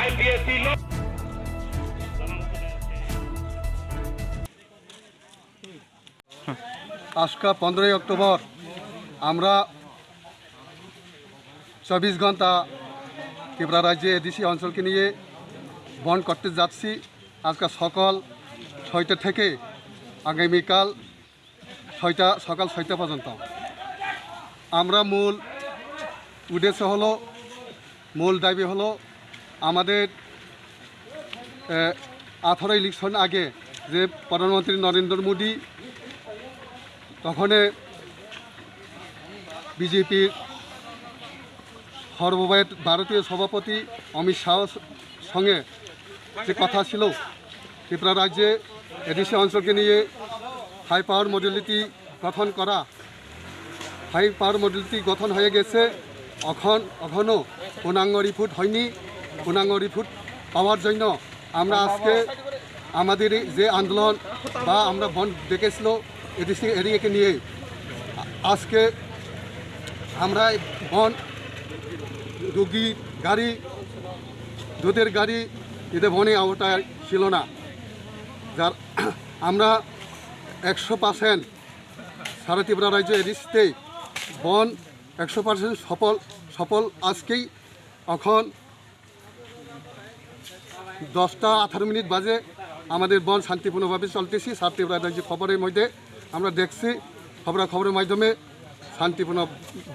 IPSC আজকা পনেরোই October আমরা চব্বিশ ঘণ্টা ত্রিপুরা রাজ্যে এডিসি অঞ্চলকে নিয়ে বন করতে যাচ্ছি। আজকে সকাল ছয়টা থেকে আগামীকাল ছয়টা, সকাল ছয়টা পর্যন্ত। আমরা মূল উদ্দেশ্য হলো, মূল দাবি হলো আমাদের আঠারো ইলেকশন আগে যে প্রধানমন্ত্রী নরেন্দ্র মোদী, তখন বিজেপির সর্বভারত ভারতীয় সভাপতি অমিত শাহর সঙ্গে যে কথা ছিল, ত্রিপুরা রাজ্যে এডিসি অঞ্চলকে নিয়ে হাই পাওয়ার মডেলিটি গঠন করা হাই পাওয়ার মডেলটি গঠন হয়ে গেছে। এখন এখনও পূর্ণাঙ্গ রিপোর্ট হয়নি। পূর্ণাঙ্গ রিপোর্ট পাওয়ার জন্য আমরা আজকে আমাদের যে আন্দোলন বা আমরা বন ডেকেছিল এডিসি এরিয়াকে নিয়ে। আজকে আমরা বন, রুগী গাড়ি, দুধের গাড়ি এদের বনে আওতায় ছিল না। যার আমরা একশো পার্সেন্ট সারা ত্রিপুরা রাজ্য এডিসিতে বন একশো পার্সেন্ট সফল সফল আজকেই। এখন দশটা আঠারো মিনিট বাজে। আমাদের বন শান্তিপূর্ণভাবে চলতেছি। সাতটি রাজ্য খবরের মধ্যে আমরা দেখছি। খবরা খবরের মাধ্যমে শান্তিপূর্ণ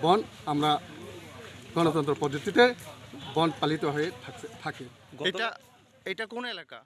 বন আমরা গণতন্ত্র পদ্ধতিতে বন পালিত হয়ে থাকছে থাকে। এটা এটা কোন এলাকা?